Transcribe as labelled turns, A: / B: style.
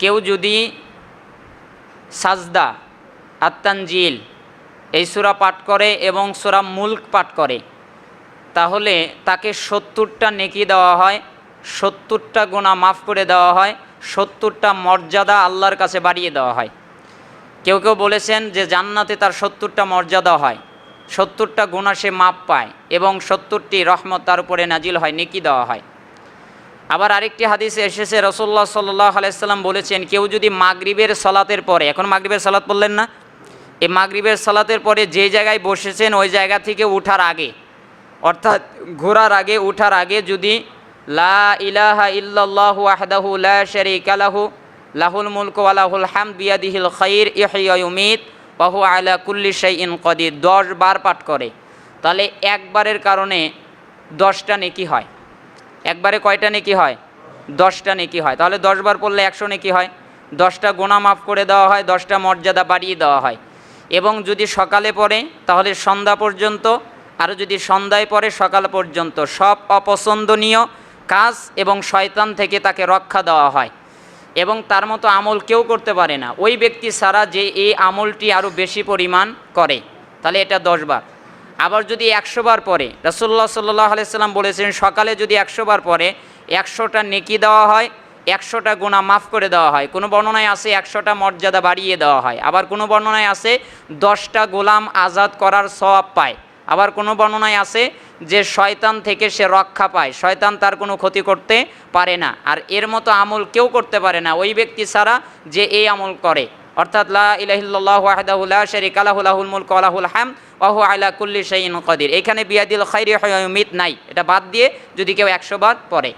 A: কেউ যদি সাজদা, আত্মানজিল এই সুরা পাঠ করে এবং সুরা মুল্ক পাঠ করে, তাহলে তাকে সত্তরটা নেকি দেওয়া হয়, সত্তরটা গুণা মাফ করে দেওয়া হয়, সত্তরটা মর্যাদা আল্লাহর কাছে বাড়িয়ে দেওয়া হয়। কেউ কেউ বলেছেন যে জান্নাতে তার সত্তরটা মর্যাদা হয়, সত্তরটা গুণা সে মাপ পায় এবং সত্তরটি রহমত তার উপরে নাজিল হয়, নেকি দেওয়া হয়। আবার আরেকটি হাদিসে এসেছে রসল্লাহ সাল্লাহ আলাইসাল্লাম বলেছেন, কেউ যদি মাগরিবের সালাতের পরে, এখন মাগরিবের সালাত বললেন না, এই মাগরিবের সালাতের পরে যে জায়গায় বসেছেন, ওই জায়গা থেকে উঠার আগে, অর্থাৎ ঘোরার আগে, উঠার আগে যদি লা ইলাহা ইল্লাল্লাহু আহদাহু লা শারীকা লাহু, লাহুল মুলকু ওয়া লাহুল হামদ বিয়াদিহিল খাইর ইহইয়া হুয়া আলা কুল্লি শাইইন কদির 10 বার পাঠ করে। তাহলে একবারের কারণে দশটা নেকি হয়। একবারে কয়টা নেকি হয়? দশটা নেকি হয়। তাহলে দশ বার পড়লে একশো নেকি হয়। দশটা গোনা মাফ করে দেওয়া হয়, দশটা মর্যাদা বাড়িয়ে দেওয়া হয়। এবং যদি সকালে পড়ে, তাহলে সন্ধ্যা পর্যন্ত আরও যদি সন্ধ্যায় পড়ে, সকাল পর্যন্ত। সব অপছন্দনীয় কাজ এবং শয়তান থেকে তাকে রক্ষা দেওয়া হয়। এবং তার মতো আমল কেউ করতে পারে না। ওই ব্যক্তি ছাড়া যে এই আমলটি আরও বেশি পরিমাণ করে। তাহলে এটা দশবার। আবার যদি একশো বার পরে রসল্লা সাল্লাহ আলাইসাল্লাম বলেছেন, সকালে যদি একশো বার পরে, একশোটা নেকি দেওয়া হয়, একশোটা গুণা মাফ করে দেওয়া হয়। কোনো বর্ণনায় আছে একশোটা মর্যাদা বাড়িয়ে দেওয়া হয়। আবার কোনো বর্ণনায় আছে দশটা গোলাম আজাদ করার সব পায়। আবার কোনো বর্ণনায় আছে যে শয়তান থেকে সে রক্ষা পায়। শয়তান তার কোনো ক্ষতি করতে পারে না। আর এর মতো আমল কেউ করতে পারে না। ওই ব্যক্তি ছাড়া যে এই আমল করে। অর্থাৎ লা কুল্লি এখানে বিয়াদিল খাইরি মিত নাই। এটা বাদ দিয়ে যদি কেউ একশো বার পড়ে।